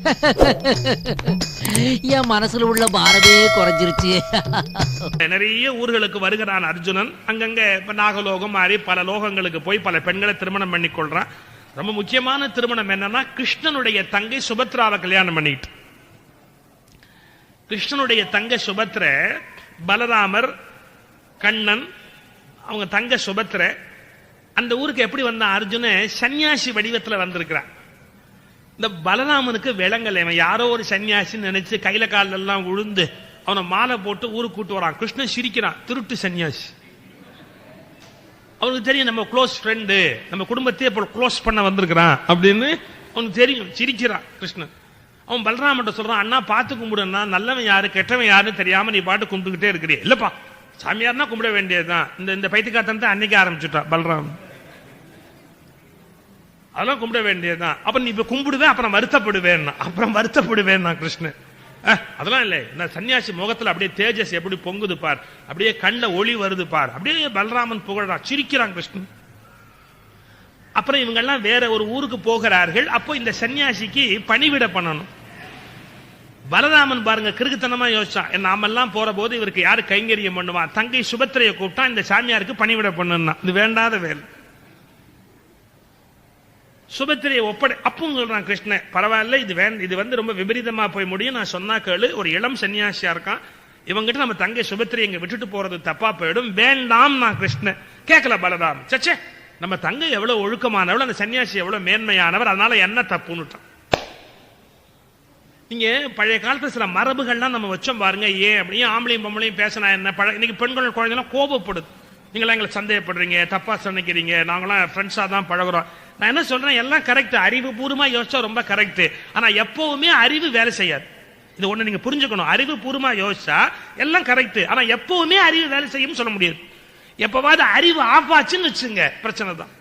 என் மனசுல உள்ள பாரதே குறைஞ்சிருச்சு. நிறைய ஊர்களுக்கு வருகிறான் அர்ஜுனன். அங்கங்க இப்ப நாகலோகம் மாதிரி பல லோகங்களுக்கு போய் பல பெண்களை திருமணம் பண்ணி கொள்றான் ரொம்ப முக்கியமான திருமணம் என்னன்னா கிருஷ்ணனுடைய தங்கை சுபத்ராவை கல்யாணம் பண்ணிட்டு. கிருஷ்ணனுடைய தங்கை சுபத்ர பலராமர் கண்ணன் அவங்க தங்க சுபத்ர அந்த ஊருக்கு எப்படி வந்தான் அர்ஜுன சன்னியாசி வடிவத்துல வந்திருக்கிறான். இந்த பலராமனுக்கு விளங்கல இவன் யாரோ ஒரு சன்னியாசின்னு நினைச்சு கையில காலெல்லாம் எல்லாம் அவனை மாலை போட்டு ஊருக்கு கூட்டு வரான். கிருஷ்ணன் சிரிக்கிறான். திருட்டு சன்னியாசி. அவனுக்கு தெரியும் நம்ம க்ளோஸ் ஃப்ரெண்டு நம்ம குடும்பத்தையே இப்போ க்ளோஸ் பண்ண வந்திருக்கிறான் அப்படின்னு அவனுக்கு தெரியும். சிரிக்கிறான் கிருஷ்ணன். அவன் பலராமன் சொல்றான் அண்ணா பார்த்து கும்பிடுன்னா நல்லவன் யாரு கெட்டவன் யாருன்னு தெரியாம நீ பாட்டு கும்பிட்டுக்கிட்டே இருக்கிறிய. இல்லப்பா சாமியார்னா கும்பிட வேண்டியதுதான். இந்த இந்த பைத்தியக்காரத்தனத்தை அன்னைக்கு ஆரம்பிச்சுட்டான் பலராமன். அதெல்லாம் கும்பிட வேண்டியதுதான். அப்ப நீ இப்ப கும்பிடுவேன் அப்புறம் வருத்தப்படுவேன். அப்புறம் வருத்தப்படுவேன் நான் கிருஷ்ணன். அதெல்லாம் இல்லை. இந்த சன்னியாசி முகத்துல அப்படியே தேஜஸ் எப்படி பொங்குது பார். அப்படியே கண்ட ஒளி வருது பார். அப்படியே பலராமன் புகழான் சிரிக்கிறான் கிருஷ்ணன். அப்புறம் இவங்க எல்லாம் வேற ஒரு ஊருக்கு போகிறார்கள். அப்போ இந்த சன்னியாசிக்கு பணிவிட பண்ணணும். பலராமன் பாருங்க கிறுக்குத்தனமா யோசிச்சான். நாமெல்லாம் போற போது இவருக்கு யாரு கைங்கரியம் பண்ணுவான் தங்கை சுபத்திரையை கூப்பிட்டா இந்த சாமியாருக்கு பணிவிட பண்ணணும் இது வேண்டாத வேலை. சுபத்திரையை ஒப்படை அப்பவும் சொல்றான் கிருஷ்ணன் பரவாயில்ல இது வேன் இது வந்து ரொம்ப விபரீதமா போய் முடியும். நான் சொன்னா கேளு ஒரு இளம் சன்னியாசியா இருக்கான். இவங்கிட்ட நம்ம தங்கை சுபத்திரை இங்க விட்டுட்டு போறது தப்பா போயிடும். வேண்டாம் நான் கிருஷ்ணன் கேட்கல பலராம் சச்சே நம்ம தங்கை எவ்வளவு ஒழுக்கமானவள் அந்த சன்னியாசி எவ்வளவு மேன்மையானவர் அதனால என்ன தப்புன்னுட்டான். நீங்க பழைய காலத்துல சில மரபுகள்லாம் நம்ம வச்சோம் பாருங்க ஏன் அப்படியே ஆம்பளையும் பொம்பளையும் பேசினா என்ன? பழ இன்னைக்கு பெண்கள் குழந்தைலாம் கோபப்படுது. நீங்களாம் எங்களை சந்தேகப்படுறீங்க தப்பா சொன்னிக்கிறீங்க நாங்களாம் ஃப்ரெண்ட்ஸா தான் பழகுறோம். நான் என்ன சொல்றேன் எல்லாம் கரெக்ட் அறிவுபூர்வமா யோசிச்சா ரொம்ப கரெக்ட் ஆனா எப்பவுமே அறிவு வேலை செய்யாது. இது ஒண்ணு நீங்க புரிஞ்சுக்கணும். அறிவுபூர்வமா யோசிச்சா எல்லாம் கரெக்ட் ஆனா எப்பவுமே அறிவு வேலை செய்யும் சொல்ல முடியாது. எப்பவாவது அறிவு ஆஃப் ஆச்சுன்னு வச்சுங்க பிரச்சனை தான்.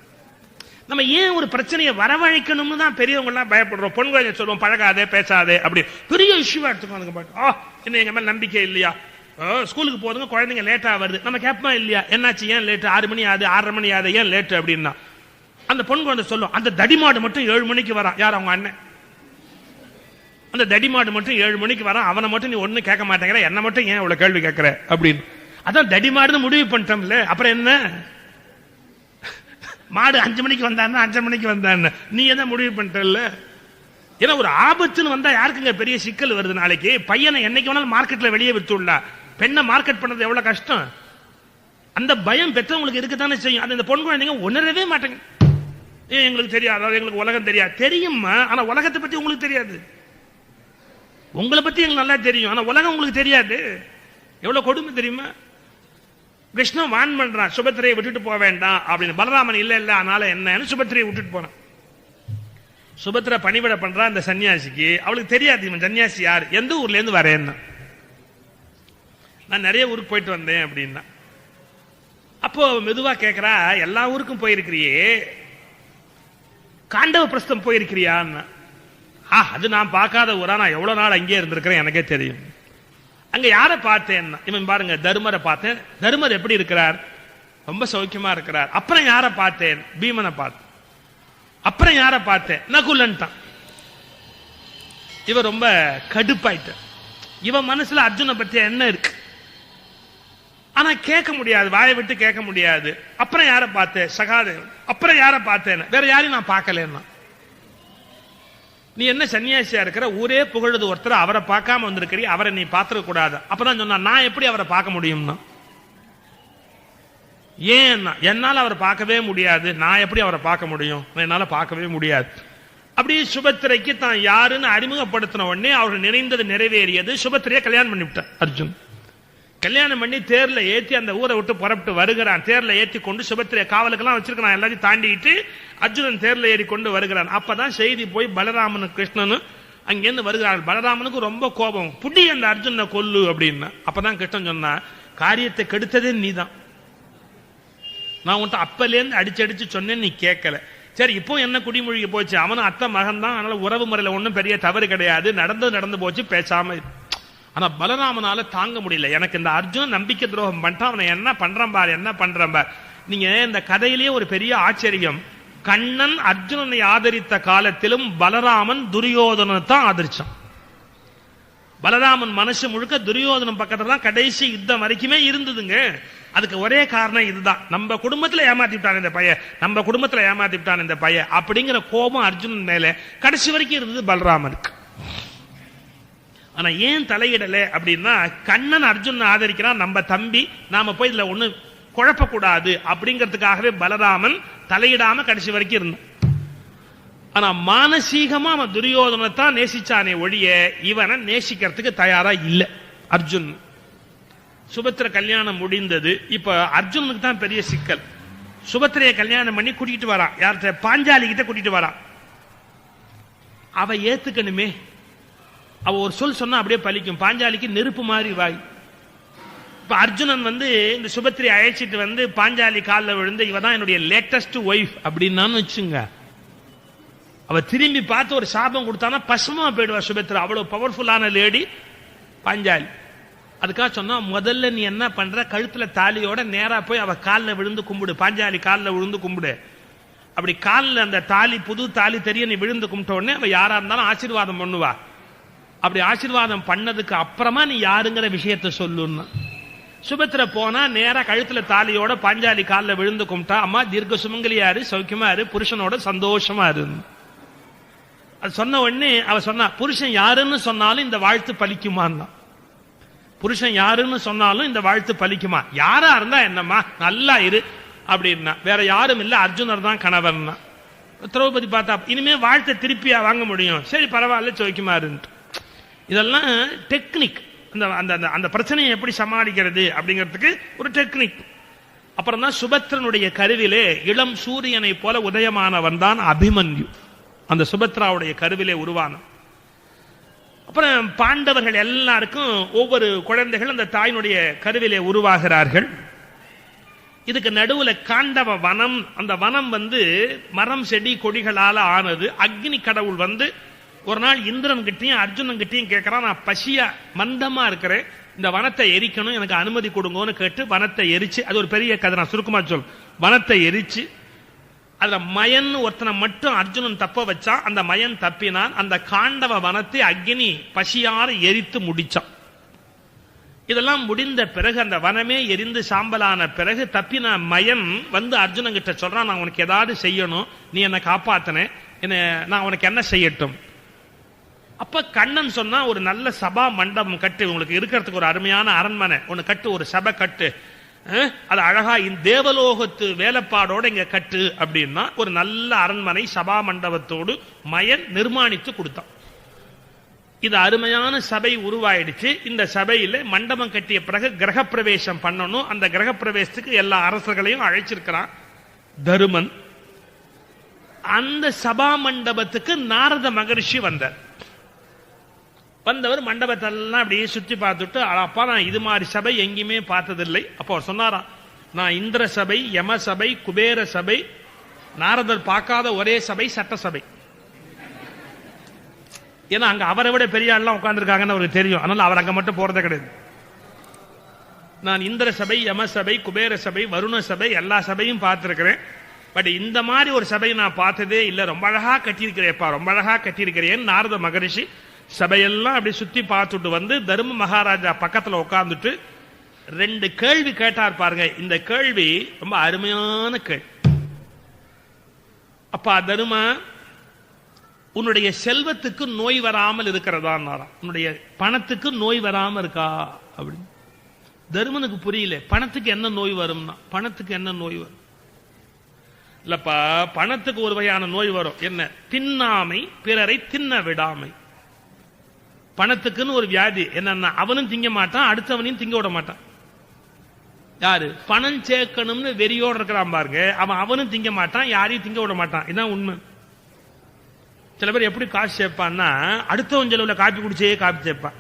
நம்ம ஏன் ஒரு பிரச்சனையை வரவழைக்கணும்னு தான் பெரியவங்க எல்லாம் பயப்படுறோம். பொன் குழந்தை சொல்லுவோம் பழகாதே பேசாதே அப்படி. பெரிய இஷ்யூவாக எடுத்துக்கோ அதுக்கு பாட்டு ஆ என்ன எங்க மேலே நம்பிக்கை இல்லையா? ஸ்கூலுக்கு போதுங்க குழந்தைங்க லேட்டாக வருது. நம்ம கேட்போம் இல்லையா? என்னாச்சு? ஏன் லேட்டு ஆறு மணி ஆகுது ஆறரை மணி ஆகுது ஏன் லேட்டு அப்படின்னா. அந்த பொன் குழந்தை சொல்லும் அந்த தடிமாடு மட்டும் ஏழு மணிக்கு வரான். யார் அவங்க அண்ணன்? அந்த தடிமாடு மட்டும் ஏழு மணிக்கு வரான். அவனை மட்டும் நீ ஒன்றும் கேட்க மாட்டேங்கிற. என்ன மட்டும் ஏன் இவ்வளோ கேள்வி கேட்கற? அப்படின்னு. அதான் தடிமாடுன்னு முடிவு பண்ணிட்டோம்ல. அப்புறம் என்ன? மாடு அஞ்சு மணிக்கு வந்தான்னு அஞ்சரை மணிக்கு வந்தான்னு. நீ என்ன முடிவு பண்ணிட்டல ஏன்னா ஒரு ஆபத்துன்னு வந்தா யாருக்குங்க பெரிய சிக்கல் வருது நாளைக்கு? பையனை என்னைக்கு வேணாலும் மார்க்கெட்ல வெளியே வித்துடல பெண்ணை மார்க்கெட் பண்ணுறது எவ்வளவு கஷ்டம்? அந்த பயம் பெற்றவங்களுக்கு இருக்குதானே செய்யும். அது இந்த பொன் குழந்தைங்க உணரவே மாட்டேங்க. ஏன் எங்களுக்கு தெரியாது. அதாவது எங்களுக்கு உலகம் தெரியாது. தெரியுமா ஆனா உலகத்தை பத்தி உங்களுக்கு தெரியாது. உங்களை பத்தி எங்களுக்கு நல்லா தெரியும். ஆனா உலகம் உங்களுக்கு தெரியாது. எவ்வளவு கொடுமை தெரியுமா? கிருஷ்ணன் வான் பண்றான். சுபத்திரையை விட்டுட்டு போக வேண்டாம் அப்படின்னு. பலராமன் இல்ல இல்ல அதனால என்னன்னு சுபத்திரையை விட்டுட்டு போனான் சுபத்திரை பணிவிட பண்றான் அந்த சன்னியாசிக்கு. அவளுக்கு தெரியாது இவன் சன்னியாசி யார்? எந்த ஊர்ல இருந்து வரேன்னா. நான் நிறைய ஊருக்கு போயிட்டு வந்தேன் அப்படின்னா. அப்போ மெதுவா கேட்கிறா எல்லா ஊருக்கும் போயிருக்கிறியே. காண்டவ பிரஸ்தம் போயிருக்கிறியான்னு. ஆ அது நான் பார்க்காத ஊரா நான் எவ்வளவு நாள் அங்கேயே இருந்திருக்கிறேன் எனக்கே தெரியும். அங்க யாரை பார்த்தேன் இவன் பாருங்க தருமரை பார்த்தேன். தருமர் எப்படி இருக்கிறார்? ரொம்ப சௌக்கியமா இருக்கிறார். அப்புறம் யாரை பார்த்தேன்? பீமனை பார்த்தேன். அப்புறம் யாரை பார்த்தேன்? நகுலன் தான் இவன் ரொம்ப கடுப்பாயிட்ட இவன் மனசுல அர்ஜுனை பத்தி என்ன இருக்கு? ஆனா கேட்க முடியாது வாயை விட்டு கேட்க முடியாது. அப்புறம் யாரை பார்த்தேன் சகாதேவன். அப்புறம் யாரை பார்த்தேன் வேற யாரையும் நான் பார்க்கலன்னா. நீ என்ன சன்னியாசியா இருக்கிற? ஊரே புகழுது ஒருத்தர் அவரை பார்க்காம வந்திருக்கிறீ அவரை நீ பார்த்துக்க கூடாது அப்பதான் சொன்னா நான் எப்படி அவரை பார்க்க முடியும்னா? ஏன்னா என்னால் அவரை பார்க்கவே முடியாது. நான் எப்படி அவரை பார்க்க முடியும்? என்னால பார்க்கவே முடியாது. அப்படியே சுபத்திரைக்கு தான் யாருன்னு அறிமுகப்படுத்தின உடனே அவர் நினைந்தது நிறைவேறியது. சுபத்திரையை கல்யாணம் பண்ணிவிட்டார் அர்ஜுன். கல்யாணம் பண்ணி தேர்ல ஏத்தி அந்த ஊரை விட்டு புறப்பட்டு வருகிறான். தேர்ல ஏத்தி கொண்டு சுபத்திரிய காவலுக்கெல்லாம் வச்சிருக்கான் எல்லாத்தையும் தாண்டிட்டு அர்ஜுனன் தேர்ல ஏறி கொண்டு வருகிறான். அப்பதான் செய்தி போய் பலராமனு கிருஷ்ணனும் அங்கிருந்து வருகிறார்கள். பலராமனுக்கு ரொம்ப கோபம். புடி அந்த அர்ஜுனனை கொல்லு அப்படின்னா. அப்பதான் கிருஷ்ணன் சொன்னா காரியத்தை கெடுத்ததே நீதான். நான் உன்ட்ட அப்பலேருந்து அடிச்சு அடிச்சு சொன்னேன் நீ கேட்கல. சரி இப்போ என்ன குடிமொழிக்கு போச்சு? அவனும் அத்தை மகன் தான் அதனால உறவு முறையில ஒன்றும் பெரிய தவறு கிடையாது. நடந்து நடந்து போச்சு. பேசாம ஆனா பலராமனால தாங்க முடியல. எனக்கு இந்த அர்ஜுன் நம்பிக்கை துரோகம் பண்ணிட்டான். அவனை என்ன பண்றான் பார் என்ன பண்றான் பார். நீங்க இந்த கதையிலேயே ஒரு பெரிய ஆச்சரியம். கண்ணன் அர்ஜுனனை ஆதரித்த காலத்திலும் பலராமன் துரியோதனனை தான் ஆதரிச்சான். பலராமன் மனசு முழுக்க துரியோதனம் பக்கத்துல தான் கடைசி யுத்தம் வரைக்குமே இருந்ததுங்க. அதுக்கு ஒரே காரணம் இதுதான். நம்ம குடும்பத்துல ஏமாத்தி விட்டான் இந்த பையன். நம்ம குடும்பத்துல ஏமாத்தி விட்டான் இந்த பையன். அப்படிங்கிற கோபம் அர்ஜுனன் மேல கடைசி வரைக்கும் இருந்தது பலராமனுக்கு. ஆனா ஏன் தலையிடலை அப்படின்னா கண்ணன் அர்ஜுன் ஆதரிக்கிறான் நம்ம தம்பி நாம போய் இதுல ஒண்ணு குழப்பக்கூடாது அப்படிங்கிறதுக்காகவே பலராமன் தலையிடாம கடைசி வரைக்கும் இருந்தான். ஆனா மானசீகமா அவன் துரியோதனை தான் நேசிச்சானே ஒழிய இவனை நேசிக்கிறதுக்கு தயாரா இல்ல அர்ஜுன். சுபத்திர கல்யாணம் முடிந்தது. இப்ப அர்ஜுனுக்கு தான் பெரிய சிக்கல். சுபத்திரைய கல்யாணம் பண்ணி கூட்டிட்டு வரான். யார்கிட்ட? பாஞ்சாலி கிட்ட கூட்டிட்டு வரான். அவ ஏத்துக்கணுமே. அவ ஒரு சொல் சொன்னா அப்படியே பலிக்கும். பாஞ்சாலிக்கு நெருப்பு மாதிரி வாய். இப்ப அர்ஜுனன் வந்து இந்த சுபத்திரி அழைச்சிட்டு வந்து பாஞ்சாலி காலில் விழுந்து இவ தான் என்னுடைய லேட்டஸ்ட் ஒய்ஃப் அப்படின்னான்னு வச்சுங்க. அவ திரும்பி பார்த்து ஒரு சாபம் கொடுத்தானா பசுமா போயிடுவா சுபத்ரா அவ்வளவு பவர்ஃபுல்லான லேடி பாஞ்சாலி. அதுக்காக சொன்னா முதல்ல நீ என்ன பண்ற? கழுத்துல தாலியோட நேரா போய் அவ காலில் விழுந்து கும்பிடு. பாஞ்சாலி காலில் விழுந்து கும்பிடு. அப்படி காலில் அந்த தாலி புது தாலி தெரிய நீ விழுந்து கும்பிட்ட உடனே அவ யாரா இருந்தாலும் ஆசீர்வாதம் பண்ணுவா. அப்படி ஆசீர்வாதம் பண்ணதுக்கு அப்புறமா நீ யாருங்கிற விஷயத்த சொல்லுன்னா. சுபத்திர போனா நேரா கழுத்துல தாலியோட பாஞ்சாலி காலில் விழுந்து கும்பிட்டா அம்மா தீர்க்க சுமங்கலியாரு சௌக்கியமாரு புருஷனோட சந்தோஷமா இரு அது சொன்ன உடனே அவ சொன்னா புருஷன் யாருன்னு சொன்னாலும் இந்த வாழ்த்து பலிக்குமான்னா. புருஷன் யாருன்னு சொன்னாலும் இந்த வாழ்த்து பலிக்குமா? யாரா இருந்தா என்னம்மா? நல்லா இரு. அப்படின்னா வேற யாரும் இல்ல அர்ஜுனர் தான் கணவன்னா திரௌபதி பார்த்தா இனிமே வாழ்த்தை திருப்பியா வாங்க முடியும். சரி பரவாயில்ல சோக்கியமா இருந்துட்டு இதெல்லாம் டெக்னிக் அந்த அந்த அந்த- அந்த பிரச்சனையை எப்படி சமாளிக்கிறது அப்படிங்கிறதுக்கு ஒரு டெக்னிக் அப்புறம் தான் சுபத்ரனுடைய கருவிலே இளம் சூரியனை போல உதயமானவன் தான் அபிமன்யு. அந்த சுபத்ராவுடைய கருவிலே உருவான அப்புறம் பாண்டவர்கள் எல்லாருக்கும் ஒவ்வொரு குழந்தைகள் அந்த தாயினுடைய கருவிலே உருவாகிறார்கள். இதுக்கு நடுவுல காண்டவ வனம் அந்த வனம் வந்து மரம் செடி கொடிகளால ஆனது. அக்னி கடவுள் வந்து ஒரு நாள் இந்திரன் கிட்டையும் அர்ஜுனன் கிட்டையும் கேட்கிறான் நான் பசியா மந்தமா இருக்கிறேன். இந்த வனத்தை எரிக்கணும் எனக்கு அனுமதி கொடுங்கன்னு கேட்டு வனத்தை எரிச்சு அது ஒரு பெரிய கதை நான் சுருக்கமா சொல் வனத்தை எரிச்சு அதுல மயன் ஒருத்தனை மட்டும் அர்ஜுனன் தப்ப வச்சா அந்த மயன் தப்பினான் அந்த காண்டவ வனத்தை அக்னி பசியார எரித்து முடிச்சான். இதெல்லாம் முடிந்த பிறகு அந்த வனமே எரிந்து சாம்பலான பிறகு தப்பின மயன் வந்து அர்ஜுனன் கிட்ட சொல்றான் நான் உனக்கு ஏதாவது செய்யணும் நீ என்னை காப்பாத்தின. என்ன நான் உனக்கு என்ன செய்யட்டும்? அப்ப கண்ணன் சொன்னா ஒரு நல்ல சபா மண்டபம் கட்டு. உங்களுக்கு இருக்கிறதுக்கு ஒரு அருமையான அரண்மனை. ஒன்னு கட்டு ஒரு சபை கட்டு. அது அழகா இந்த தேவலோகத்து வேலைப்பாடோட இங்க கட்டு அப்படின்னா ஒரு நல்ல அரண்மனை சபா மண்டபத்தோடு மயன் நிர்மாணித்து கொடுத்தான். இது அருமையான சபை உருவாயிடுச்சு. இந்த சபையில மண்டபம் கட்டிய பிறகு கிரகப்பிரவேசம் பண்ணணும். அந்த கிரகப்பிரவேசத்துக்கு எல்லா அரசர்களையும் அழைச்சிருக்கிறான் தருமன். அந்த சபா மண்டபத்துக்கு நாரத மகரிஷி வந்தார். வந்தவர் மண்டபத்தெல்லாம் அப்படியே சுற்றி பார்த்துட்டு அப்பா நான் இது மாதிரி சபை எங்கேயுமே பார்த்ததில்லை. அப்போ அவர் சொன்னாராம் நான் இந்திர சபை யம சபை குபேர சபை நாரதர் பார்க்காத ஒரே சபை சட்டசபை. ஏன்னா அங்க அவரை விட பெரிய ஆள்லாம் உட்காந்துருக்காங்கன்னு அவருக்கு தெரியும். அதனால அவர் அங்க மட்டும் போறதே கிடையாது. நான் இந்திர சபை யம சபை குபேர சபை வருண சபை எல்லா சபையும் பார்த்திருக்கிறேன். பட் இந்த மாதிரி ஒரு சபை நான் பார்த்ததே இல்லை. ரொம்ப அழகா கட்டியிருக்கிறேப்பா ரொம்ப அழகா கட்டியிருக்கிறேன் நாரத மகரிஷி. சபையெல்லாம் அப்படி சுத்தி பார்த்துட்டு வந்து தர்ம மகாராஜா பக்கத்துல உட்கார்ந்துட்டு ரெண்டு கேள்வி கேட்டார் பாருங்க. இந்த கேள்வி ரொம்ப அருமையான கேள்வி. அப்பா தருமா உன்னுடைய செல்வத்துக்கு நோய் வராமல் இருக்கிறதா உன்னுடைய பணத்துக்கு நோய் வராம இருக்கா? அப்படின்னு. தருமனுக்கு புரியல. பணத்துக்கு என்ன நோய் வரும்னா? பணத்துக்கு என்ன நோய் வரும்? இல்லப்பா பணத்துக்கு ஒரு வகையான நோய் வரும். என்ன? தின்னாமை பிறரை தின்ன விடாமை. பணத்துக்குன்னு ஒரு வியாதி. என்னன்னா அவனும் திங்க மாட்டான் அடுத்தவனையும் திங்க விட மாட்டான். யாரு? பணம் சேர்க்கணும்னு வெறியோட இருக்கிறான் பாருங்க. அவன் அவனும் திங்க மாட்டான் யாரையும் திங்க விட மாட்டான். இதான் உண்மை. சில பேர் எப்படி காசு சேர்ப்பான்னா அடுத்தவன் செலவுல காப்பி குடிச்சே காப்பி சேர்ப்பான்.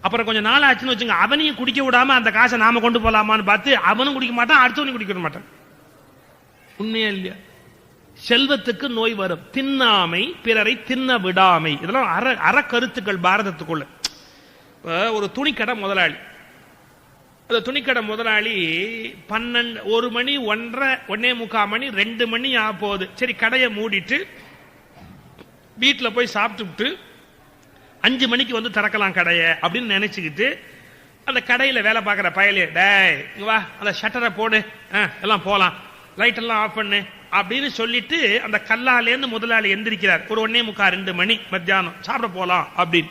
அப்புறம் கொஞ்சம் நாள் ஆச்சுன்னு வச்சுங்க அவனையும் குடிக்க விடாம அந்த காசை நாம கொண்டு போலாமான்னு பார்த்து அவனும் குடிக்க மாட்டான் அடுத்தவனையும் குடிக்க மாட்டான். உண்மையா இல்லையா? செல்வத்துக்கு நோய் வரும். தின்னாமை பிறரை தின்ன விடாமை. இதெல்லாம் அற அறக்கருத்துக்கள் பாரதத்துக்குள்ள. ஒரு துணிக்கடை முதலாளி. அந்த துணிக்கடை முதலாளி பன்னெண்டு ஒரு மணி ஒன்றரை ஒன்னே முக்கால் மணி ரெண்டு மணி ஆக போகுது. சரி கடையை மூடிட்டு வீட்டில் போய் சாப்பிட்டுட்டு அஞ்சு மணிக்கு வந்து திறக்கலாம் கடையை அப்படின்னு நினைச்சுக்கிட்டு அந்த கடையில் வேலை பார்க்குற பயலே டே வா அந்த ஷட்டரை போடு. ஆ, எல்லாம் போகலாம் லைட் எல்லாம் ஆஃப் பண்ணு அப்படின்னு சொல்லிட்டு அந்த கல்லாலேருந்து முதலாளி எந்திரிக்கிறார். ஒரு ஒன்னே முக்கா ரெண்டு மணி மத்தியானம். சாப்பிட போலாம் அப்படின்னு.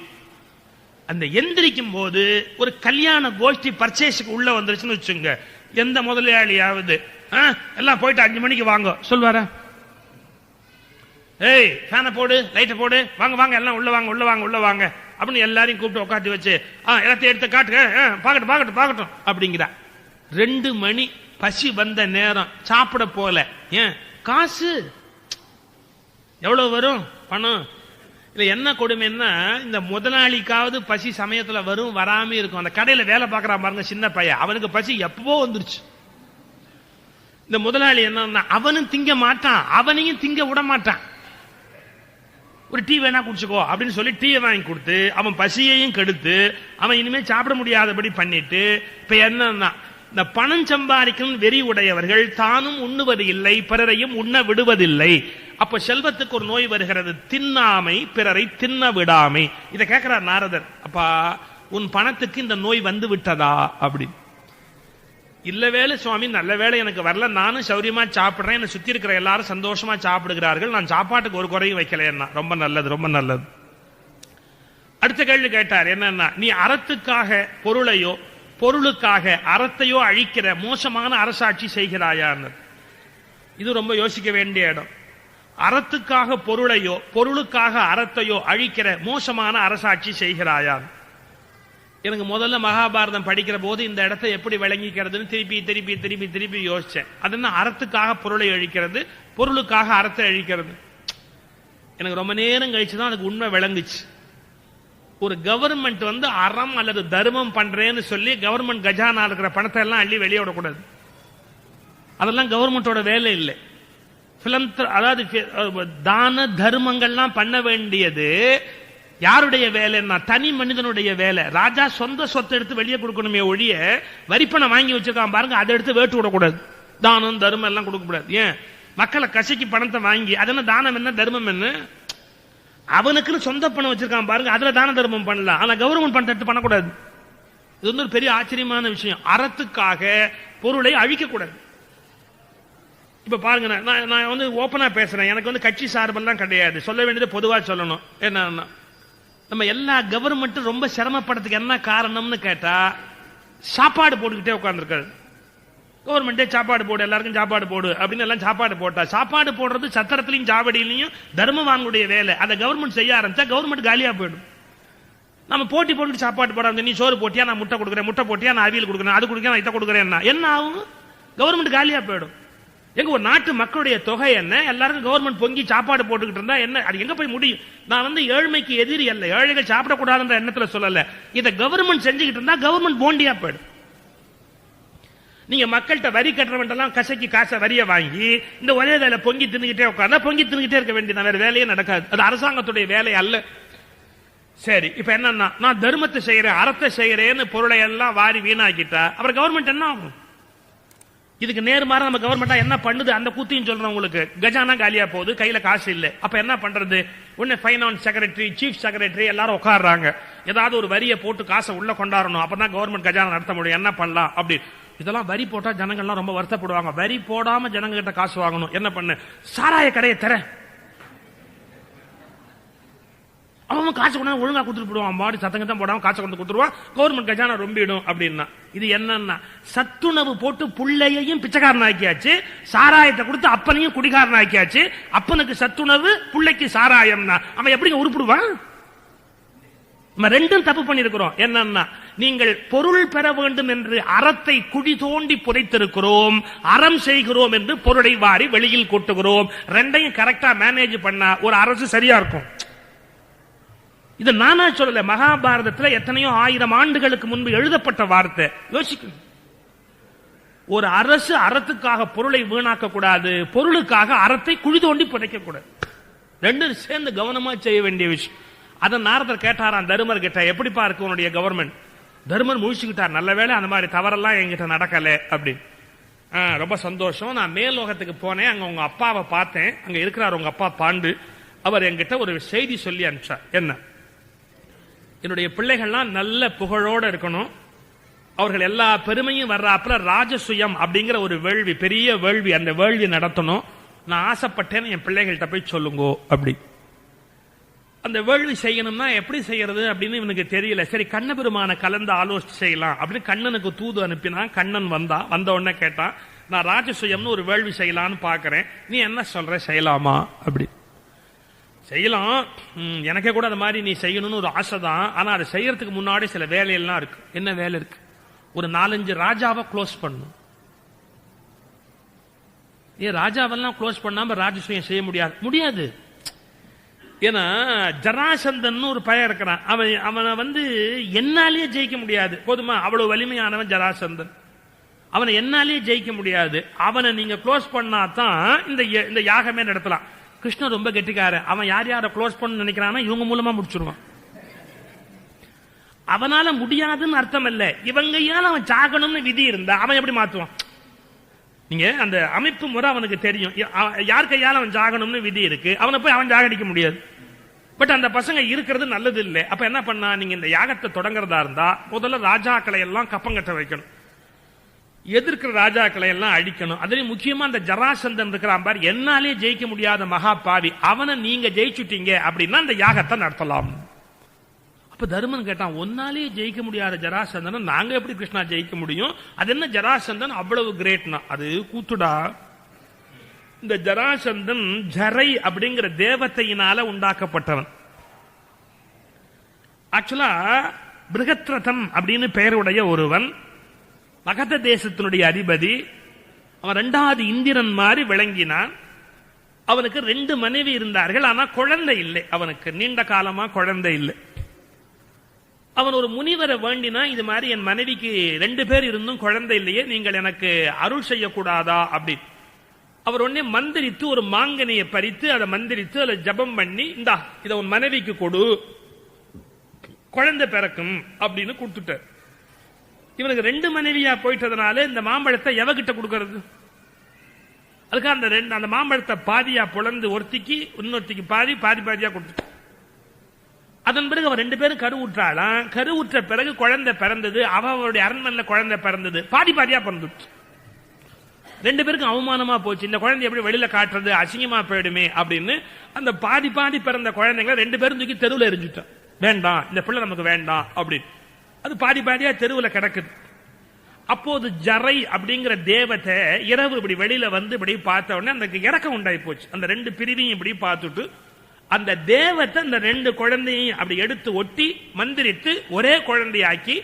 அந்த எந்திரிக்கும் போது ஒரு கல்யாண கோஷ்டி பர்ச்சேஸுக்கு உள்ள வந்துருச்சுன்னு வச்சுங்க எந்த முதலாளியாவது ஆ, எல்லாம் போயிட்டு அஞ்சு மணிக்கு வாங்க. சொல்வார? ஏய் ஃபேனை போடு லைட்டை போடு. வாங்க வாங்க எல்லாம் உள்ள வாங்க உள்ள வாங்க உள்ள வாங்க. அப்படின்னு எல்லாரையும் கூப்பிட்டு உட்காந்து வச்சு ஆ எல்லாத்தையும் எடுத்து காட்டுங்க. ஆ, பார்க்கட்டும் பார்க்கட்டும் பார்க்கட்டும் அப்படிங்கிறா. ரெண்டு மணி பசி வந்த நேரம் சாப்பிட போல ஏன்? காசு. எவ்வளவு வரும்? பணம். இல்ல என்ன கொடுமைன்னா இந்த முதலாளிக்காவது பசி சமயத்துல வரும் வராம இருக்கும். அந்த கடையில வேலை பார்க்கறான் பாருங்க சின்ன பையன். அவனுக்கு பசி எப்பவோ வந்துருச்சு. இந்த முதலாளி என்னன்னா அவனும் திங்க மாட்டான். அவனையும் திங்க விட மாட்டான். ஒரு டீ வேணா குடிச்சுக்கோ அப்படின்னு சொல்லி டீயை வாங்கி கொடுத்து அவன் பசியையும் கெடுத்து அவன் இனிமே சாப்பிட முடியாதபடி பண்ணிட்டு இப்ப என்னன்னா இந்த பணம் சம்பாதிக்கும் வெறி உடையவர்கள் தானும் உண்ணுவது இல்லை பிறரையும் உண்ண விடுவதில்லை. அப்ப செல்வத்துக்கு ஒரு நோய் வருகிறது தின்னாமை பிறரை தின்ன விடாமை. இதை கேட்கிறார் நாரதர். அப்பா உன் பணத்துக்கு இந்த நோய் வந்து விட்டதா? அப்படி. இல்ல வேலை சுவாமி நல்ல வேலை எனக்கு வரல. நானும் சௌரியமா சாப்பிடுறேன். என்னை சுத்தி இருக்கிற எல்லாரும் சந்தோஷமா சாப்பிடுகிறார்கள். நான் சாப்பாட்டுக்கு ஒரு குறையும் வைக்கலைன்னா ரொம்ப நல்லது ரொம்ப நல்லது. அடுத்த கேள்வி கேட்டார் என்னன்னா நீ அறத்துக்காக பொருளையோ பொருளுக்காக அறத்தையோ அழிக்கிற மோசமான அரசாட்சி செய்கிறாயான்னு இது ரொம்ப யோசிக்க வேண்டிய இடம். அறத்துக்காக பொருளையோ பொருளுக்காக அறத்தையோ அழிக்கிற மோசமான அரசாட்சி செய்கிறாயான் எனக்கு முதல்ல மகாபாரதம் படிக்கிற போது இந்த இடத்தை எப்படி விளங்கிக்கிறதுன்னு திருப்பி திருப்பி திருப்பி திருப்பி யோசிச்சேன். அது என்ன அறத்துக்காக பொருளை அழிக்கிறது பொருளுக்காக அறத்தை அழிக்கிறது? எனக்கு ரொம்ப நேரம் கழிச்சு தான் அதுக்கு உண்மை விளங்குச்சு. ஒரு கவர்மெண்ட் வந்து அறம் அல்லது தர்மம் பண்றேன்னு சொல்லி கவர்மெண்ட் கஜானா இருக்கிற பணத்தை எல்லாம் அள்ளி வெளியே விடக்கூடாது. அதெல்லாம் கவர்மெண்டோட வேலை இல்லை. அதாவது தான தர்மங்கள்லாம் பண்ண வேண்டியது யாருடைய வேலைன்னா தனி மனிதனுடைய வேலை. ராஜா சொந்த சொத்தை எடுத்து வெளியே கொடுக்கணுமே ஒழிய வரிப்பணம் வாங்கி வச்சிருக்கான் பாருங்க அதை எடுத்து வேட்டு விடக்கூடாது. தானம் தர்மம் எல்லாம் கொடுக்கக்கூடாது. ஏன்? மக்களை கசைக்கு பணத்தை வாங்கி அது தானம் என்ன தர்மம் என்ன? அவனுக்குன்னு சொந்த பணம் வச்சிருக்கான் பாருங்க அதுல தான தர்மம் பண்ணலாம். ஆனா கவர்மெண்ட் பணத்தை எடுத்து பண்ணக்கூடாது. இது வந்து ஒரு பெரிய ஆச்சரியமான விஷயம். அறத்துக்காக பொருளை அழிக்கக்கூடாது. இப்ப பாருங்க நான் நான் வந்து ஓப்பனா பேசுறேன். எனக்கு வந்து கட்சி சார்பெல்லாம் கிடையாது. சொல்ல வேண்டியது பொதுவா சொல்லணும். என்னன்னா நம்ம எல்லா கவர்மெண்ட்டும் ரொம்ப சிரமப்படுறதுக்கு என்ன காரணம்னு கேட்டா சாப்பாடு போட்டுக்கிட்டே உட்காந்துருக்காரு கவர்மெண்டே சாப்பாடு போடு எல்லாருக்கும் சாப்பாடு போடு அப்படின்னு எல்லாம் சாப்பாடு போட்டா. சாப்பாடு போடுறது சத்திரத்திலையும் சாவடியிலையும் தர்மவான்களுடைய வேலை. அதை கவர்மெண்ட் செய்ய ஆரம்பிச்சா கவர்மெண்ட் காலியா போயிடும். நம்ம போட்டி போட்டு சாப்பாடு போடாம நீ சோறு போட்டியா? நான் முட்டை கொடுக்குறேன். முட்டை போட்டியா? நான் அவியல் கொடுக்குறேன். அது கொடுக்குறேன் நான் இதை கொடுக்குறேன். என்ன ஆகும்? கவர்மெண்ட் காலியா போயிடும். எங்க ஒரு நாட்டு மக்களுடைய தொகை என்ன? எல்லாருக்கும் கவர்மெண்ட் பொங்கி சாப்பாடு போட்டுக்கிட்டு இருந்தா என்ன? அது எங்க போய் முடியும்? நான் வந்து ஏழ்மைக்கு எதிரி அல்ல. ஏழைகள் சாப்பிடக்கூடாதுன்ற எண்ணத்துல சொல்லல. இதை கவர்மெண்ட் செஞ்சுக்கிட்டு இருந்தா கவர்மெண்ட் போண்டியா போயிடும். நீங்க மக்கள்கிட்ட வரி கட்டுறவன்ட்டெல்லாம் கசக்கி காசை வரிய வாங்கி இந்த ஒரே வேலை பொங்கி தின்னுகிட்டே உட்காந்தா பொங்கி தின்னுகிட்டே இருக்க வேண்டியது வேற வேலையே நடக்காது. அது அரசாங்கத்துடைய வேலை அல்ல. சரி இப்ப என்னன்னா நான் தர்மத்தை செய்யறேன் அறத்தை செய்யறேன்னு பொருளை எல்லாம் வாரி வீணாக்கிட்டா அப்புறம் கவர்மெண்ட் என்ன ஆகும்? இதுக்கு நேர்மாற நம்ம கவர்மெண்டா என்ன பண்ணுது? அந்த கூத்தையும் சொல்றோம் உங்களுக்கு. கஜானா காலியா போகுது கையில காசு இல்ல. அப்ப என்ன பண்றது? உடனே ஃபைனான்ஸ் செக்ரட்டரி சீஃப் செக்ரட்டரி எல்லாரும் உட்காடுறாங்க ஏதாவது ஒரு வரியை போட்டு காசை உள்ள கொண்டாடணும் அப்பதான் கவர்மெண்ட் கஜானா நடத்த முடியும். என்ன பண்ணலாம்? அப்படி. இதெல்லாம் வரி போட்டா ஜனங்கள்லாம் ரொம்ப வருத்தப்படுவாங்க. வரி போடாம ஜனங்க கிட்ட காசு வாங்கணும். என்ன பண்ணு? சாராய கடையை தர. அவன் காசு கொண்டு ஒழுங்கா கொடுத்துட்டு போடுவான் மாடி சத்தங்க தான் போடாம காசை கொண்டு கொடுத்துருவான். கவர்மெண்ட் கஜானா ரொம்பிடும் அப்படின்னா. இது என்னன்னா சத்துணவு போட்டு புள்ளையையும் பிச்சைக்காரன் ஆக்கியாச்சு. சாராயத்தை கொடுத்து அப்பனையும் குடிகாரன் ஆக்கியாச்சு. அப்பனுக்கு சத்துணவு புள்ளைக்கு சாராயம்னா. அவன் எப்படிங்க உருப்பிடுவான்? நம்ம ரெண்டும் தப்பு பண்ணிருக்கிறோம் என்னன்னா நீங்கள் பொருள் பெற வேண்டும் என்று அறத்தை குழி தோண்டி புதைத்திருக்கிறோம் அறம் செய்கிறோம் என்று பொருளை வாரி வெளியில் கொட்டுகிறோம். ரெண்டையும் கரெக்டா மேனேஜ் பண்ணா ஒரு அரசு சரியா இருக்கும். இது நானா சொல்லல மகாபாரதத்தில் எத்தனையோ ஆயிரம் ஆண்டுகளுக்கு முன்பு எழுதப்பட்ட வார்த்தை. யோசிக்கணும். ஒரு அரசு அறத்துக்காக பொருளை வீணாக்க கூடாது பொருளுக்காக அறத்தை குழி தோண்டி புதைக்க கூடாது. ரெண்டும் சேர்ந்து கவனமா செய்ய வேண்டிய விஷயம். அதை நாரதர் கேட்டாராம் தருமர் கிட்ட எப்படிப்பா இருக்கு உன்னுடைய கவர்மெண்ட் தர்மன் முழிச்சுக்கிட்டார். நல்ல வேளை அந்த மாதிரி தவறெல்லாம் என்கிட்ட நடக்கல அப்படின்னு. ரொம்ப சந்தோஷம். நான் மேலோகத்துக்கு போனேன். அங்க உங்க அப்பாவை பார்த்தேன். அங்க இருக்கிறார் உங்க அப்பா பாண்டு. அவர் என்கிட்ட ஒரு செய்தி சொல்லி அனுப்பிச்சார். என்ன? என்னுடைய பிள்ளைகள்லாம் நல்ல புகழோட இருக்கணும். அவர்கள் எல்லா பெருமையும் வர்றாப்புல ராஜசுயம் அப்படிங்கிற ஒரு வேள்வி பெரிய வேள்வி அந்த வேள்வி நடத்தணும். நான் ஆசைப்பட்டேன்னு என் பிள்ளைகள்கிட்ட போய் சொல்லுங்கோ அப்படி. அந்த வேள்வி செய்யணும்னா எப்படி செய்யறது அப்படின்னு இவனுக்கு தெரியல. சரி கண்ணபெருமான கலந்து ஆலோசிச்சு செய்யலாம். அப்படின்னு கண்ணனுக்கு தூது அனுப்பினா கண்ணன் வந்தா வந்த உடனே கேட்டான் நான் ராஜசுயம்னு ஒரு வேள்வி செய்யலாம்னு பாக்குறேன். நீ என்ன சொல்ற? செய்யலாமா? அப்படி. செய்யலாம். எனக்கே கூட அந்த மாதிரி நீ செய்யணும்னு ஒரு ஆசை தான். ஆனா அதை செய்யறதுக்கு முன்னாடி சில வேலையெல்லாம் இருக்கு. என்ன வேலை இருக்கு? ஒரு நாலஞ்சு ராஜாவை க்ளோஸ் பண்ணும் ஏன் ராஜாவெல்லாம் க்ளோஸ் பண்ணாம ராஜசுயம் செய்ய முடியாது. முடியாது. ஏன்னா ஜராசந்தன் ஒரு பையன் இருக்கிறான். அவன் அவனை வந்து என்னாலேயே ஜெயிக்க முடியாது. போதுமா? அவ்வளவு வலிமையானவன் ஜராசந்தன். அவனை என்னாலேயே ஜெயிக்க முடியாது. அவனை நீங்க க்ளோஸ் பண்ணா தான் இந்த ய- இந்த யாகமே நடத்தலாம். கிருஷ்ணன் ரொம்ப கெட்டிக்காரன். அவன் யார் யாரை க்ளோஸ் பண்ண நினைக்கிறானோ இவங்க மூலமா முடிச்சிருவான். அவனால முடியாதுன்னு அர்த்தம் இல்ல. இவங்கையால அவன் சாகணும்னு விதி இருந்தா அவன் எப்படி மாத்துவான்? நீங்க அந்த அமைப்பு முறை அவனுக்கு தெரியும். யா- யார் கையால அவன் ஜாகணும்னு விதி இருக்கு? அவனை போய் அவன் ஜாகடிக்க முடியாது. பட் அந்த பசங்க இருக்கிறது நல்லது இல்லை. அப்ப என்ன பண்ணா? நீங்க இந்த யாகத்தை தொடங்குறதா இருந்தா முதல்ல ராஜாக்களை எல்லாம் கப்பங்கட்ட வைக்கணும். எதிர்க்கிற ராஜாக்களை எல்லாம் அழிக்கணும். அதுலயும் முக்கியமா அந்த ஜராசந்தன் இருக்கிறான் பார். என்னாலே ஜெயிக்க முடியாத மகா பாவி அவனை நீங்க ஜெயிச்சுட்டீங்க அப்படின்னா அந்த யாகத்தை நடத்தலாம். அப்ப தருமன் கேட்டான் ஒன்னாலே ஜெயிக்க முடியாத ஜராசந்தனை நாங்க எப்படி கிருஷ்ணா ஜெயிக்க முடியும்? அது என்ன ஜராசந்தன்? அவ்வளவு கிரேட்னா. அது கூத்துடா. இந்த ஜராசந்தன் ஜரை அப்படிங்கிற தேவத்தையினால உண்டாக்கப்பட்டவன். ஆக்சுவலா பிருகத்ரதம் அப்படின்னு பெயருடைய ஒருவன் மகத தேசத்தினுடைய அதிபதி அவன் ரெண்டாவது இந்திரன் மாதிரி விளங்கினான். அவனுக்கு ரெண்டு மனைவி இருந்தார்கள் ஆனா குழந்தை இல்லை. அவனுக்கு நீண்ட காலமா குழந்தை இல்லை. அவன் ஒரு முனிவரை வேண்டினா இது மாதிரி என் மனைவிக்கு ரெண்டு பேர் இருந்தும் குழந்தை இல்லையே நீங்கள் எனக்கு அருள் செய்யக்கூடாதா அப்படின்னு. அவர் உடனே மந்திரித்து ஒரு மாங்கனியை பறித்து அதை மந்திரித்து அதை ஜபம் பண்ணி இந்தா இதை உன் மனைவிக்கு கொடு. குழந்தை பிறக்கும் அப்படின்னு கொடுத்துட்டார். இவனுக்கு ரெண்டு மனைவியா போயிட்டதுனால இந்த மாம்பழத்தை எவகிட்ட கொடுக்கறது? அதுக்காக அந்த ரெண்டு அந்த மாம்பழத்தை பாதியா புலந்து ஒருத்திக்கு இன்னொருத்திக்கு பாதி பாதி பாதியா கொடுத்துட்டான் அதன் பிறகு அவன் ரெண்டு பேரும் கரு ஊற்றாளாம். கரு ஊற்ற பிறகு குழந்தை பிறந்தது. அவ அவருடைய அரண்மனையில் குழந்தை பிறந்தது. பாதி பாதியா பிறந்துச்சு ரெண்டு பேருக்கும் அவமானமா போச்சு. இந்த குழந்தை எப்படி வெளியில காட்டுறது? அசிங்கமா போயிடுமே அப்படின்னு அந்த பாதி பாதி பிறந்த குழந்தைங்களை ரெண்டு பேரும் தூக்கி தெருவில் எரிஞ்சுட்டான். வேண்டாம் இந்த பிள்ளை நமக்கு வேண்டாம் அப்படின்னு. அது பாதி பாதியா தெருவில் கிடக்குது. அப்போது ஜரை அப்படிங்கிற தேவத்தை இரவு இப்படி வெளியில வந்து இப்படி பார்த்த உடனே அந்த இறக்கம் உண்டாகி போச்சு. அந்த ரெண்டு பிரிவையும் இப்படி பார்த்துட்டு அந்த தேவத்தை அந்த ரெண்டு குழந்தையும் அப்படி எடுத்து ஒட்டி மந்திரித்து ஒரே குழந்தையாக்கி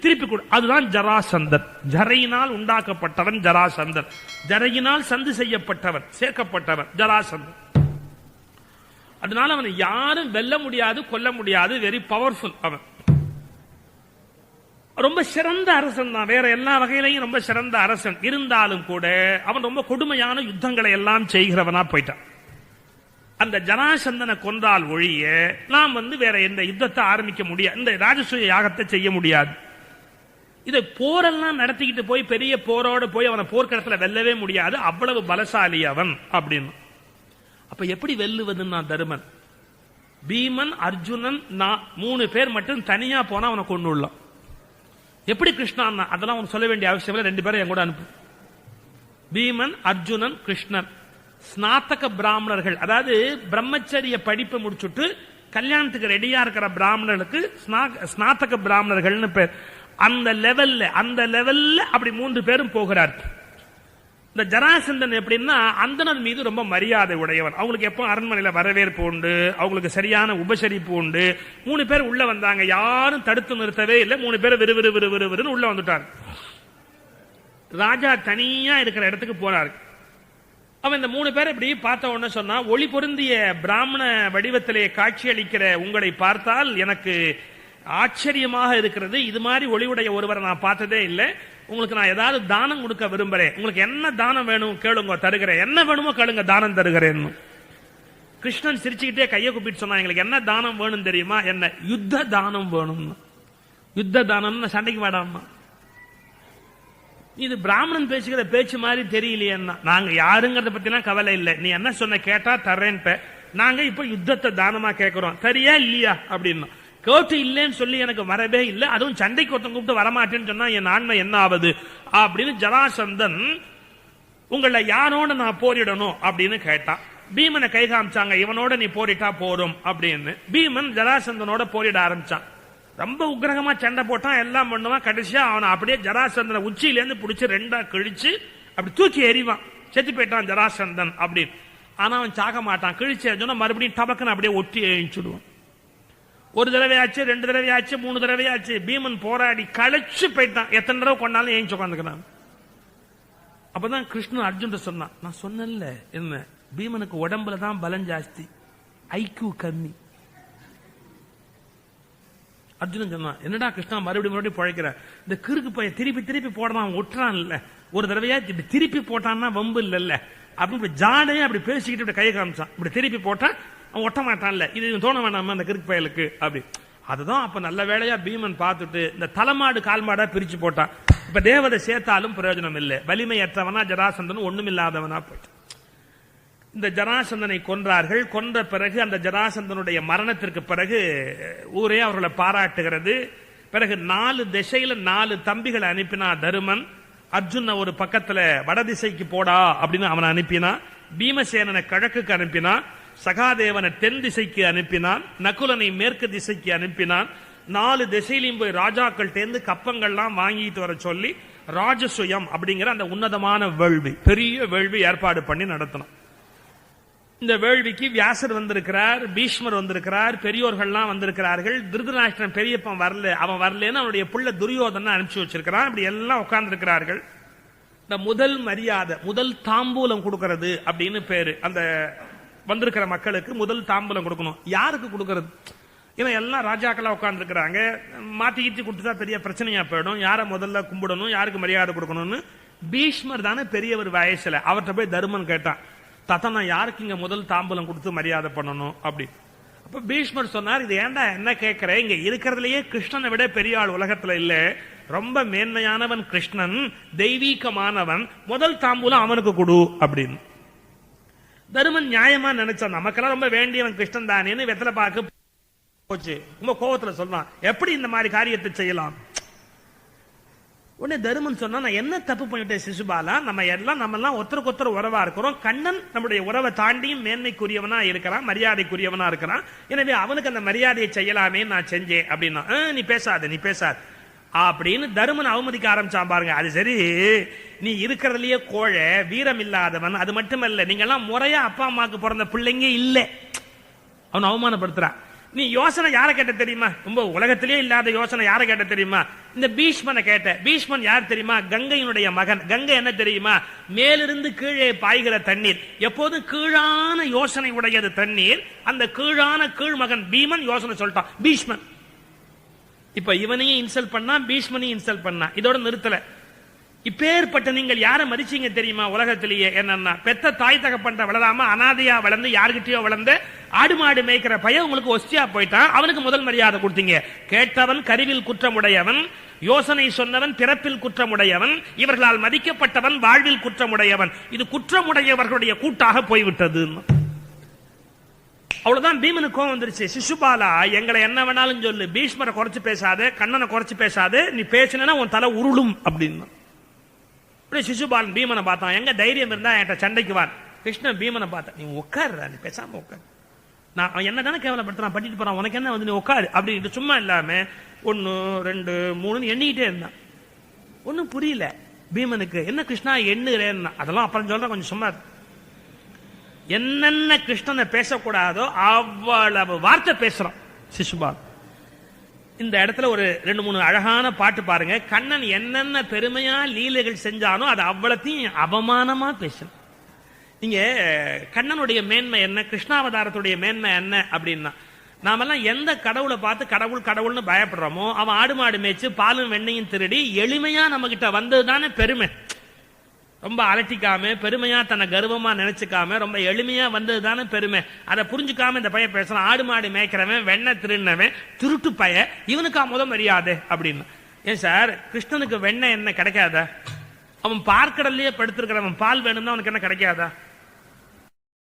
திருப்பி கொடு. அதுதான் ஜராசந்தன். ஜரையினால் உண்டாக்கப்பட்டவன் ஜராசந்தன். ஜரையினால் சந்து செய்யப்பட்டவன் சேர்க்கப்பட்டவன் ஜராசந்தன். அதனால அவனை யாரும் வெல்ல முடியாது கொல்ல முடியாது. வெரி பவர்ஃபுல் அவன். ரொம்ப சிறந்த அரசன் தான். வேற எல்லா வகையிலையும் ரொம்ப சிறந்த அரசன். இருந்தாலும் கூட அவன் ரொம்ப கொடுமையான யுத்தங்களை எல்லாம் செய்கிறவனா போயிட்டான். அந்த ஜனாசந்தனை கொன்றால் ஒழிய நாம் வந்து வேற எந்த யுத்தத்தை ஆரம்பிக்க முடியாது. இந்த ராஜசூய யாகத்தை செய்ய முடியாது. இதை போரெல்லாம் நடத்திக்கிட்டு போய் பெரிய போரோடு போய் அவனை போர்க்களத்தில் வெல்லவே முடியாது. அவ்வளவு பலசாலி அவன் அப்படின்னு. அப்ப எப்படி வெல்லுவதுன்னா தருமன்? பீமன் அர்ஜுனன் நான் மூணு பேர் மட்டும் தனியா போனா அவனை கொண்டு எப்படி கிருஷ்ணா அதெல்லாம் அவன் சொல்ல வேண்டிய அவசியம் இல்லை. ரெண்டு பேரும் என் கூட அனுப்பு. பீமன் அர்ஜுனன் கிருஷ்ணன். ஸ்நாத்தக பிராமணர்கள் அதாவது பிரம்மச்சரிய படிப்பு முடிச்சுட்டு கல்யாணத்துக்கு ரெடியா இருக்கிற பிராமணர்களுக்கு ஸ்நாத்தக பிராமணர்கள்னு பேர். அந்த லெவல்ல அந்த லெவல்ல அப்படி மூன்று பேரும் போகிறார். இந்த ஜராசந்தன் எப்படின்னா அந்தனர் மீது ரொம்ப மரியாதை உடையவன். அவங்களுக்கு எப்போ அரண்மனையில வரவேற்பு உண்டு அவங்களுக்கு சரியான உபசரிப்பு உண்டு மூணு பேர் உள்ள வந்தாங்க. யாரும் தடுத்து நிறுத்தவே இல்லை. மூணு பேர் விறுவிறு விறுவிறுன்னு உள்ள வந்துட்டார் ராஜா தனியா இருக்கிற இடத்துக்கு போனார் அவன் இந்த மூணு பேரை இப்படி பார்த்த உடனே சொன்னா ஒளி பொருந்திய பிராமண வடிவத்திலே காட்சி அளிக்கிற உங்களை பார்த்தால் எனக்கு ஆச்சரியமாக இருக்கிறது. இது மாதிரி ஒளிவுடைய ஒருவரை நான் பார்த்ததே இல்லை. உங்களுக்கு நான் ஏதாவது தானம் கொடுக்க விரும்புறேன். உங்களுக்கு என்ன தானம் வேணும் கேளுங்க தருகிறேன். என்ன வேணுமோ கேளுங்க தானம் தருகிறேன் கிருஷ்ணன் சிரிச்சுக்கிட்டே கையை கூப்பிட்டு சொன்னா எங்களுக்கு என்ன தானம் வேணும் தெரியுமா? என்ன? யுத்த தானம் வேணும்னு. யுத்த தானம்னு சண்டைக்கு வேடாமா இது பிராமணன் பேசுகிற பேச்சு மாதிரி தெரியலையேன்னா. நாங்க யாருங்கிறத பத்திலாம் கவலை இல்லை. நீ என்ன சொன்ன கேட்டா தர்றேன்ட்ட நாங்க இப்ப யுத்தத்தை தானமா கேட்கிறோம் சரியா இல்லையா அப்படின்னா. கேட்டு இல்லைன்னு சொல்லி எனக்கு வரவே இல்லை. அதுவும் சண்டைக்கு ஒருத்தன் கூப்பிட்டு வரமாட்டேன்னு சொன்னா என் ஆண்மை என்ன ஆகுது அப்படின்னு ஜராசந்தன் உங்களை யாரோட நான் போரிடணும் அப்படின்னு கேட்டான் பீமனை கை காமிச்சாங்க. இவனோட நீ போரிட்டா போரும் அப்படின்னு. பீமன் ஜராசந்தனோட போரிட ஆரம்பிச்சான். ரொம்ப உக்ரகமா சண்டை போட்டான் எல்லாம் பண்ணுவான். கடைசியா அவனை அப்படியே ஜராசந்தனை உச்சியில இருந்து பிடிச்சி ரெண்டா கிழிச்சு அப்படி தூக்கி எறிவான். செத்து போயிட்டான் ஜராசந்தன் அப்படின்னு. ஆனா அவன் சாக மாட்டான். கிழிச்சு சொன்னா மறுபடியும் டபக்குன்னு அப்படியே ஒட்டி எழுச்சிடுவான் ஒரு தடவையாச்சு ரெண்டு தடவையாச்சு மூணு தடவையாச்சு. பீமன் போராடி கழிச்சு போயிட்டான். எத்தனை தடவை கொண்டாலும் ஏஞ்சி உட்காந்துக்கிறான் அப்பதான் கிருஷ்ணன் அர்ஜுன் சொன்னான் நான் சொன்னேன்ல என்ன? பீமனுக்கு உடம்புல தான் பலம் ஜாஸ்தி. ஐக்கியூ கம்மி. அர்ஜுனன் சொன்னான் என்னடா கிருஷ்ணா மறுபடியும் மறுபடியும் பழைக்கிற? இந்த கிறுக்கு பையன் திருப்பி திருப்பி போடுறான் அவன் ஒட்டுறான் இல்ல ஒரு தடவையா இப்படி திருப்பி போட்டான்னா வம்பு இல்லைல்ல. அப்படி ஜாடையே அப்படி பேசிக்கிட்டு இப்படி கையை காமிச்சான். இப்படி திருப்பி போட்டான் அவன் ஒட்ட மாட்டான்ல. இது தோண வேண்டாமா அந்த கிறுக்கு பயலுக்கு? அப்படி. அதுதான் அப்ப நல்ல வேலையா பீமன் பார்த்துட்டு இந்த தலைமாடு கால்மாடா பிரிச்சு போட்டான். இப்ப தேவதை சேர்த்தாலும் பிரயோஜனம் இல்லை வலிமையற்றவனா ஜராசந்தன் ஒண்ணுமில்லாதவனா போயிட்டான். இந்த ஜராசந்தனை கொன்றார்கள். கொன்ற பிறகு அந்த ஜராசந்தனுடைய மரணத்திற்கு பிறகு ஊரே அவர்களை பாராட்டுகிறது. பிறகு நாலு திசையில நாலு தம்பிகளை அனுப்பினா தருமன் அர்ஜுன ஒரு பக்கத்துல வடதிசைக்கு போடா அப்படின்னு அவனை அனுப்பினான் பீமசேனனை கிழக்குக்கு அனுப்பினான் சகாதேவனை தென் திசைக்கு அனுப்பினான் நகுலனை மேற்கு திசைக்கு அனுப்பினான் நாலு திசையிலையும் போய் ராஜாக்கள் தேர்ந்து கப்பங்கள்லாம் வாங்கிட்டு வர சொல்லி ராஜசுயம் அப்படிங்கிற அந்த உன்னதமான வேள்வி பெரிய வேள்வி ஏற்பாடு பண்ணி நடத்தணும். இந்த வேள்விக்கு வியாசர் வந்திருக்கிறார் பீஷ்மர் வந்திருக்கிறார் பெரியோர்கள்லாம் வந்திருக்கிறார்கள். திருதராஷ்டிரன் பெரியப்பன் வரல அவன் வரலன்னு அவனுடைய புள்ள துரியோதனை அனுப்பிச்சு வச்சிருக்கிறான். இப்படி எல்லாம் உட்கார்ந்து இருக்கிறார்கள் இந்த முதல் மரியாதை முதல் தாம்பூலம் கொடுக்கறது அப்படின்னு பேரு. அந்த வந்திருக்கிற மக்களுக்கு முதல் தாம்பூலம் கொடுக்கணும். யாருக்கு கொடுக்கறது? ஏன்னா எல்லாம் ராஜாக்களா உட்கார்ந்து இருக்கிறாங்க மாத்தி கீத்தி கொடுத்துட்டா பெரிய பிரச்சனையா போயிடும். யாரை முதல்ல கும்பிடணும் யாருக்கு மரியாதை கொடுக்கணும்னு? பீஷ்மர் தானே பெரியவர் வயசுல. அவர்கிட்ட போய் தருமன் கேட்டான். தாத்தா நான் யாருக்கு இங்க முதல் தாம்பூலம் கொடுத்து மரியாதை பண்ணணும் அப்படி. அப்ப பீஷ்மர் சொன்னார் இது ஏன்டா என்ன கேட்கிற இங்க இருக்கிறதுலயே கிருஷ்ணனை விட பெரிய ஆள் உலகத்துல இல்ல. ரொம்ப மேன்மையானவன் கிருஷ்ணன் தெய்வீகமானவன். முதல் தாம்பூலம் அவனுக்கு கொடு அப்படின்னு. தருமன் நியாயமா நினைச்சான் நமக்கெல்லாம் ரொம்ப வேண்டியவன் கிருஷ்ணன் தானேன்னு வெத்தலை பார்க்க போச்சு. ரொம்ப கோபத்துல சொல்றான் எப்படி இந்த மாதிரி காரியத்தை செய்யலாம்? உடனே தருமன் சொன்னா நான் என்ன தப்பு பண்ணிட்டேன் சிசுபாலா? நம்ம எல்லாம் நம்ம எல்லாம் ஒருத்தருக்கு ஒருத்தர் உறவா இருக்கிறோம். கண்ணன் நம்முடைய உறவை தாண்டியும் மேன்மைக்குரியவனா இருக்கிறான் மரியாதைக்குரியவனா இருக்கிறான். எனவே அவனுக்கு அந்த மரியாதையை செய்யலாமே நான் செஞ்சேன் அப்படின்னா "ஆ, நீ பேசாத நீ பேசாத. அப்படின்னு தருமன் அவமதிக்க ஆரம்பிச்சான் பாருங்க. அது சரி நீ இருக்கிறதுலயே கோழை வீரம் இல்லாதவன் அது மட்டுமல்ல நீங்க எல்லாம் முறையா அப்பா அம்மாவுக்கு பிறந்த பிள்ளைங்க இல்லை. அவன் அவமானப்படுத்துறான். நீ யோசனை யாரை கேட்ட தெரியுமா? ரொம்ப உலகத்திலே இல்லாத யோசனை யாரை கேட்ட தெரியுமா? இந்த பீஷ்மனை கேட்ட. பீஷ்மன் யார் தெரியுமா? கங்கையினுடைய மகன். கங்கை என்ன தெரியுமா? மேலிருந்து கீழே பாய்கிற தண்ணீர். எப்போதும் கீழான யோசனை உடையது தண்ணீர். அந்த கீழான கீழ்மகன் பீமன் யோசனை சொல்லிட்டான். பீஷ்மன். இப்ப இவனையும் இன்சல்ட் பண்ணா பீஷ்மனையும் இன்சல்ட் பண்ணா இதோட நிறுத்தல. இப்பேற்பட்ட நீங்கள் யாரை மதிச்சீங்க தெரியுமா உலகத்திலேயே? என்னன்னா பெத்த தாய் தகப்பன்ற வளராம அனாதையா வளர்ந்து யாருகிட்டயோ வளர்ந்து ஆடு மாடு மேய்க்கிற பையன் உங்களுக்கு ஒஸ்தியா போயிட்டான் அவனுக்கு முதல் மரியாதை கொடுத்தீங்க. கேட்டவன் கருவில் குற்றமுடையவன் யோசனை சொன்னவன் பிறப்பில் குற்றமுடையவன் இவர்களால் மதிக்கப்பட்டவன் வாழ்வில் குற்றமுடையவன். இது குற்றமுடையவர்களுடைய கூட்டாக போய்விட்டது. அவ்வளவுதான் பீமனுக்கு கோவம் வந்துருச்சு. சிசுபாலா எங்களை என்ன வேணாலும் சொல்லு. பீஷ்மரை குறைச்சு பேசாது கண்ணனை குறைச்சு பேசாது நீ பேசினா உன் தலை உருளும் அப்படின்னு. அப்படியே சிசுபாலன் பீமனை பார்த்தான். எங்க தைரியம் இருந்தா என்கிட்ட சண்டைக்கு வான் கிருஷ்ணன் பீமனை பார்த்தான். நீ உட்காருடா நீ பேசாம உட்காரு. நான் அவன் என்ன தானே கேவலப்படுத்துறான். பண்ணிட்டு போறான். உனக்கு என்ன வந்து நீ உட்காரு அப்படின்ட்டு சும்மா இல்லாம ஒன்னு ரெண்டு மூணுன்னு எண்ணிக்கிட்டே இருந்தான். ஒன்றும் புரியல. பீமனுக்கு என்ன கிருஷ்ணா எண்ணுறேன்னா அதெல்லாம் அப்புறம் சொல்றேன் கொஞ்சம் சும்மா என்னென்ன கிருஷ்ணனை பேசக்கூடாதோ அவ்வளவு வார்த்தை பேசுறோம் சிசுபால் இந்த இடத்துல ஒரு ரெண்டு மூணு அழகான பாட்டு பாருங்க. கண்ணன் என்னென்ன பெருமையா லீலைகள் செஞ்சானோ அது அவ்வளத்தையும் அவமானமா பேசணும் நீங்க கண்ணனுடைய மேன்மை என்ன கிருஷ்ணாவதாரத்துடைய மேன்மை என்ன அப்படின்னா நாமெல்லாம் எந்த கடவுளை பார்த்து கடவுள் கடவுள்னு பயப்படுறோமோ அவன் ஆடு மாடு மேய்ச்சு பாலும் வெண்ணையும் திருடி எளிமையா நம்ம கிட்ட வந்தது தானே பெருமை. ரொம்ப அலட்டிக்காம பெருமையா தன்னை கர்வமா நினைச்சுக்காம ரொம்ப எளிமையா வந்தது தானே பெருமை. அதை புரிஞ்சுக்காம இந்த பையன் பேசலாம் ஆடு மாடு மேய்க்கிறவன் வெண்ணெய் திருடினவன் திருட்டு பைய இவனுக்கா முத மரியாதை அப்படின்னு. ஏன் சார்? கிருஷ்ணனுக்கு வெண்ணெய் என்ன கிடைக்காதா? அவன் பார்க்கடல்லையே படுத்திருக்கிறவன் பால் வேணும்னா அவனுக்கு என்ன கிடைக்காதா?